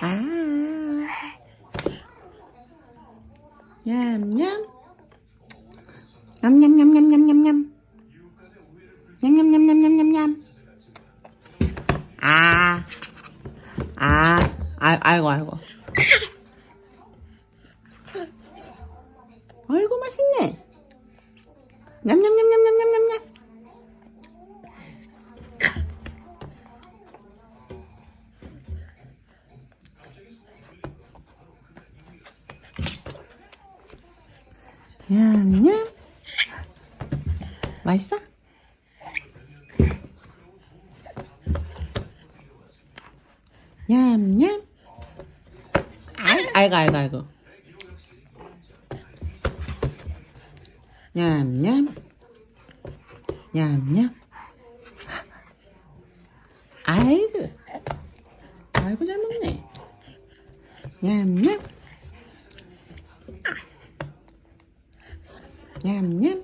아. 냠냠. 냠냠냠냠냠냠냠. 냠냠냠냠냠냠냠. 아. 아. 아, 아이고, 아이고. 아이고, 맛있네. 냠냠냠냠. 냠냠. 맛있어? 냠냠. 아이, 아이고, 아이고, 아이고. 냠냠. 냠냠. 아이고. 아이고, 잘 먹네. 냠냠. nham nham